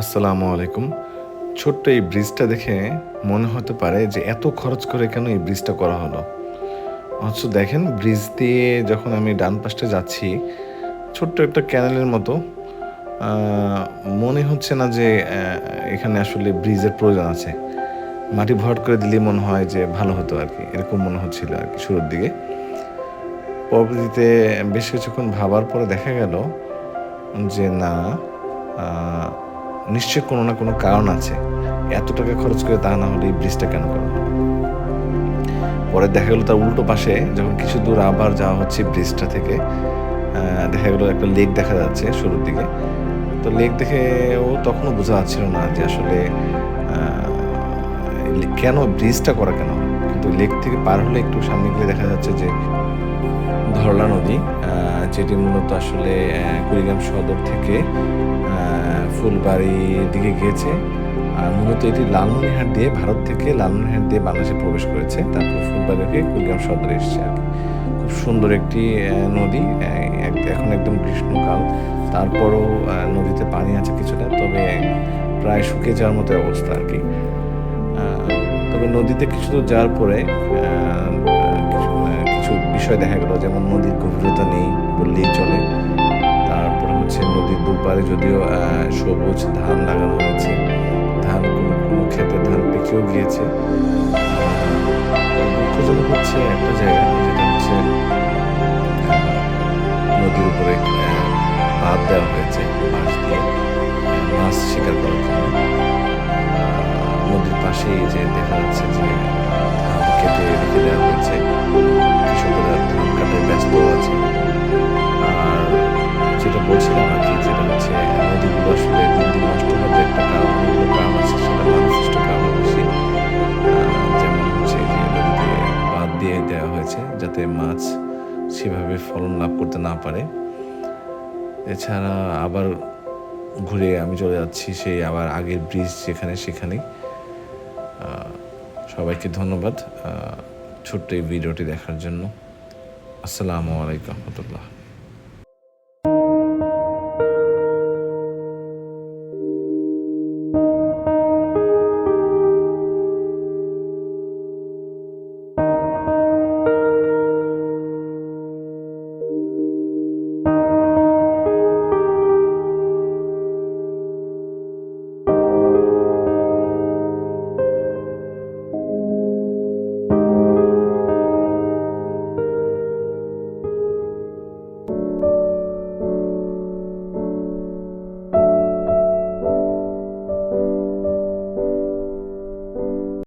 আসসালামু আলাইকুম। ছোট্ট এই ব্রিজটা দেখে মনে হতে পারে যে এত খরচ করে কেন এই ব্রিজটা করা হলো। অথচ দেখেন, ব্রিজ দিয়ে যখন আমি ডান পাশটা যাচ্ছি, ছোট্ট একটা ক্যানেলের মতো মনে হচ্ছে না যে এখানে আসলে ব্রিজের প্রয়োজন আছে। মাটি ভরাট করে দিলেই মনে হয় যে ভালো হতো আর কি, এরকম মনে হচ্ছিল আর কি শুরুর দিকে। পরবর্তীতে বেশ কিছুক্ষণ ভাবার পরে দেখা গেল যে না নিশ্চয় কোনো না কোনো কারণ আছে। এত টাকা খরচ করে তা না হলে এই ব্রিজটা কেন করা পরে দেখা গেলো তার উল্টো পাশে যখন কিছু দূর আবার যাওয়া হচ্ছে ব্রিজটা থেকে দেখা গেলো একটা লেক দেখা যাচ্ছে শুরুর দিকে। তো লেক দেখে ও তখনও বোঝা যাচ্ছিল না যে আসলে কেন ব্রিজটা করা কেন? কিন্তু লেক থেকে পার হলে একটু সামনে গিয়ে দেখা যাচ্ছে যে ধরলা নদী যেটি মূলত আসলে কুড়িগ্রাম সদর থেকে ফুলবাড়ির দিকে গিয়েছে। আর মূলত এটি লালমনিহাট দিয়ে ভারত থেকে লালমনিহাট দিয়ে বাংলাদেশে প্রবেশ করেছে। তারপর ফুলবাড়ি থেকে কুড়িগ্রাম সদরে এসেছে আর খুব সুন্দর একটি নদী এখন একদম গ্রীষ্মকাল। তারপরও নদীতে পানি আছে কিছুটা, তবে প্রায় শুকিয়ে যাওয়ার মতো অবস্থা আর কি। তবে নদীতে কিছু দূর যাওয়ার পরে বিষয় দেখা গেল যেমন নদীর গভীরতা নেই বললেই চলে। তারপরে হচ্ছে নদীর দুপারে যদিও সবুজ ধান লাগানো হয়েছে। ধান কোনো ক্ষেতে ধান পেকেও গিয়েছে। দুঃখজনক হচ্ছে একটা জায়গা যেটা হচ্ছে নদীর উপরে বাঁধ দেওয়া হয়েছে বাঁশ দিয়ে, মাছ শিকার করার জন্য। নদীর পাশেই যে দেখা যাচ্ছে যে দেওয়া হয়েছে যাতে মাছ সেভাবে ফলন লাভ করতে না পারে। এছাড়া আবার ঘুরে আমি চলে যাচ্ছি সেই আবার আগের ব্রিজ যেখানে সেখানেই। সবাইকে ধন্যবাদ ছোট্ট এই ভিডিওটি দেখার জন্য। আসসালামু আলাইকুম রহমতুল্লাহ।